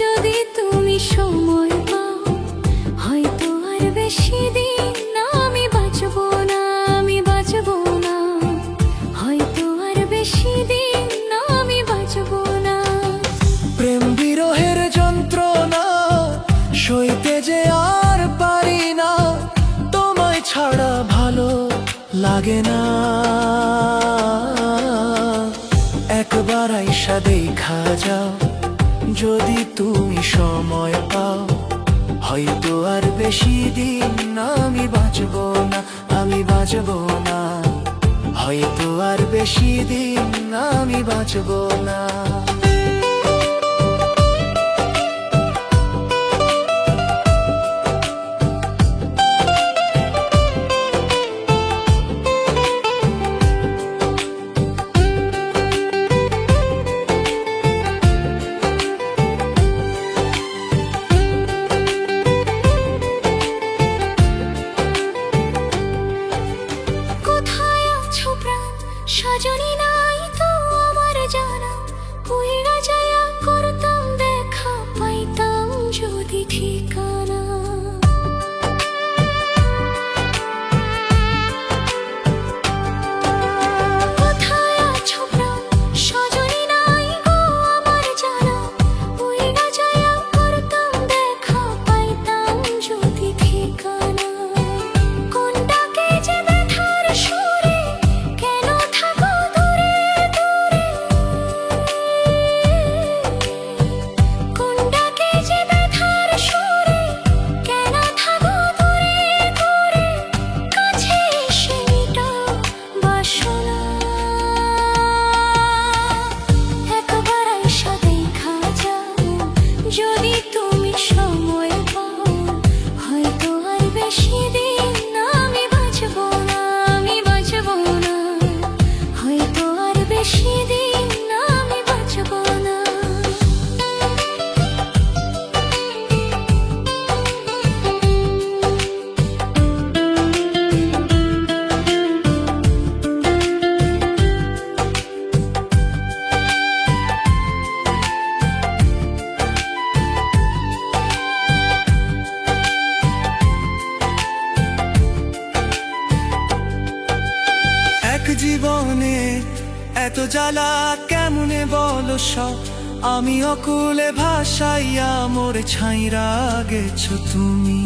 যদি তুমি সময় পাও, হয়তো আর বেশি দিন না আমি বাঁচবো না, আমি বাঁচবো না। হয়তো আর বেশি দিন না আমি বাঁচবো না। প্রেম বিরহের যন্ত্রণা, সইতে যে আর পারি না, তোমায় ছাড়া ভালো লাগে না। একবার আইসা দেখা যাও যদি তুমি সময় পাও, হয়তো আর বেশি দিন না আমি বাঁচব না, আমি বাঁচব না। হয়তো আর বেশি দিন না আমি বাঁচব না। জীবনে এত জ্বালা কেমনে বলো সব? আমি অকুলে ভাসাইয়া মোর ছাইরা গেছো তুমি।